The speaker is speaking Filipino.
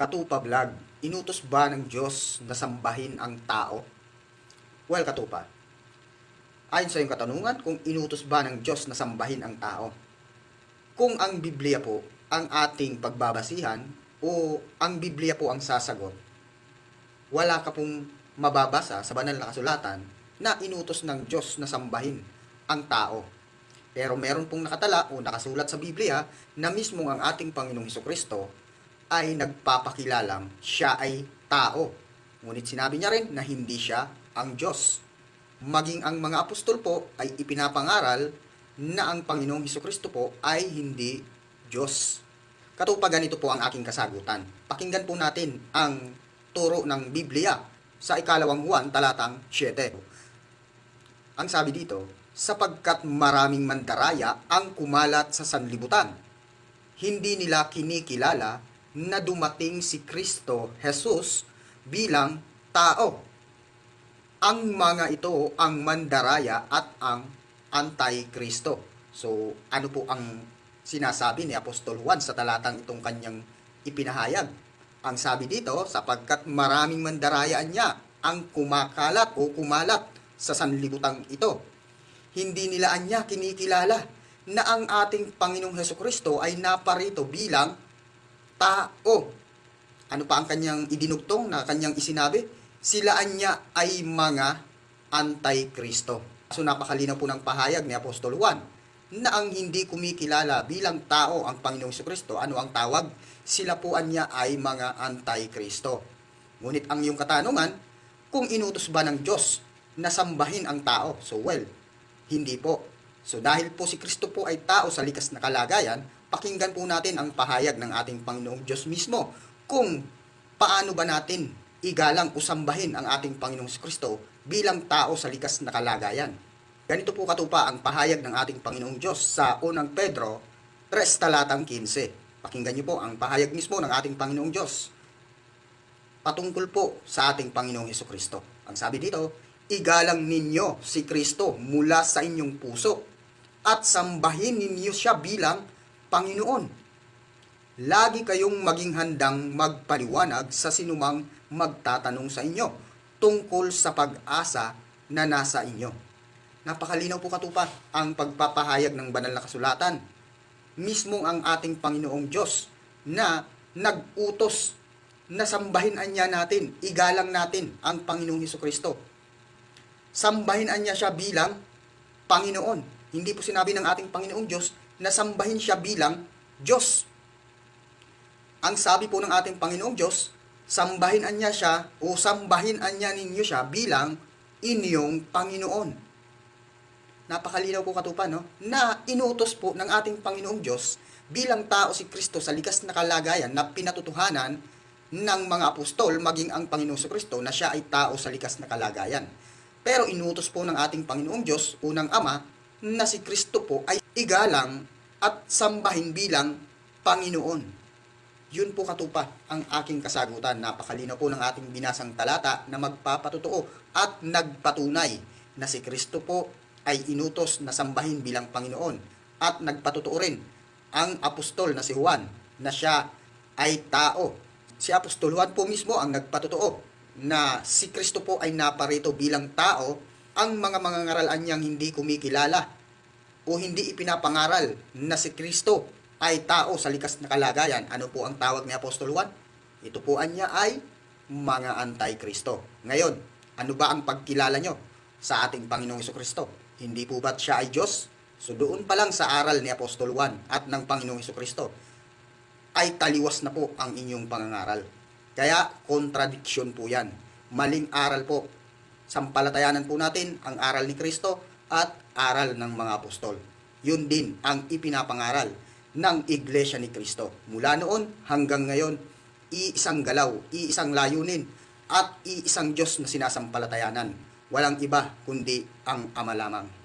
Katupa Vlog, inutos ba ng Diyos na sambahin ang tao? Well, Katupa, ayon sa iyong katanungan, kung inutos ba ng Diyos na sambahin ang tao? Kung ang Biblia po ang ating pagbabasihan o ang Biblia po ang sasagot, wala ka pong mababasa sa banal na kasulatan na inutos ng Diyos na sambahin ang tao. Pero meron pong nakatala o nakasulat sa Biblia na mismo ang ating Panginoong Heso Kristo ay nagpapakilalang siya ay tao. Ngunit sinabi niya rin na hindi siya ang Diyos. Maging ang mga apostol po ay ipinapangaral na ang Panginoong Heso Kristo po ay hindi Diyos. Katupa ganito po ang aking kasagutan. Pakinggan po natin ang turo ng Biblia sa ikalawang Juan talatang 7. Ang sabi dito, sapagkat maraming mandaraya ang kumalat sa sanlibutan. Hindi nila kinikilala na dumating si Kristo Jesus bilang tao. Ang mga ito ang mandaraya at ang anti-Kristo. So, ano po ang sinasabi ni Apostol Juan sa talatang itong kanyang ipinahayag? Ang sabi dito, sapagkat maraming mandarayaan niya ang kumakalat o kumalat sa sanlibutang ito. Hindi nila anya kinikilala na ang ating Panginoong Heso Kristo ay naparito bilang tao. Ano pa ang kanyang idinugtong na kanyang isinabi? Sila anya ay mga anti-Kristo. So napakalinaw po ng pahayag ni Apostol Juan na ang hindi kumikilala bilang tao ang Panginoong Heso Kristo, ano ang tawag? Sila po anya ay mga anti-Kristo. Ngunit ang iyong katanungan, kung inutos ba ng Diyos na sambahin ang tao? So well, hindi po. So dahil po si Kristo po ay tao sa likas na kalagayan, pakinggan po natin ang pahayag ng ating Panginoong Diyos mismo kung paano ba natin igalang o sambahin ang ating Panginoong Kristo bilang tao sa likas na kalagayan. Ganito po katupa ang pahayag ng ating Panginoong Diyos sa unang Pedro 3 talatang 15. Pakinggan niyo po ang pahayag mismo ng ating Panginoong Diyos patungkol po sa ating Panginoong Heso Kristo. Ang sabi dito, igalang ninyo si Kristo mula sa inyong puso at sambahin ninyo siya bilang Panginoon. Lagi kayong maging handang magpaliwanag sa sinumang magtatanong sa inyo tungkol sa pag-asa na nasa inyo. Napakalinaw po katupa ang pagpapahayag ng banal na kasulatan. Mismo ang ating Panginoong Diyos na nag-utos na sambahin anya natin, igalang natin ang Panginoong Heso Kristo. Sambahin anya siya bilang Panginoon. Hindi po sinabi ng ating Panginoong Diyos na sambahin siya bilang Diyos. Ang sabi po ng ating Panginoong Diyos, sambahin anya siya o sambahin anya ninyo siya bilang inyong Panginoon. Napakalinaw po katupa, no? Na inutos po ng ating Panginoong Diyos bilang tao si Kristo sa likas na kalagayan na pinatutuhanan ng mga apostol maging ang Panginoong Kristo na siya ay tao sa likas na kalagayan. Pero inutos po ng ating Panginoong Diyos, unang Ama, na si Kristo po ay igalang at sambahin bilang Panginoon. Yun po katupa ang aking kasagutan. Napakalinaw po ng ating binasang talata na magpapatutuo at nagpatunay na si Kristo po ay inutos na sambahin bilang Panginoon at nagpatutuo rin ang apostol na si Juan na siya ay tao. Si Apostol Juan po mismo ang nagpatutuo na si Kristo po ay naparito bilang tao ang mga mangangaralan niyang hindi kumikilala o hindi ipinapangaral na si Kristo ay tao sa likas na kalagayan. Ano po ang tawag ni Apostol Juan? Ito po anya ay mga anti-Kristo. Ngayon, ano ba ang pagkilala nyo sa ating Panginoong Heso Kristo? Hindi po ba't siya ay Diyos? So doon pa lang sa aral ni Apostol Juan at ng Panginoong Heso Kristo ay taliwas na po ang inyong pangangaral. Kaya kontradiksyon po yan. Maling aral po. Sampalatayanan po natin ang aral ni Kristo at aral ng mga apostol. Yun din ang ipinapangaral ng Iglesia ni Kristo. Mula noon hanggang ngayon, iisang galaw, iisang layunin, at iisang Diyos na sinasampalatayanan. Walang iba kundi ang Ama lamang.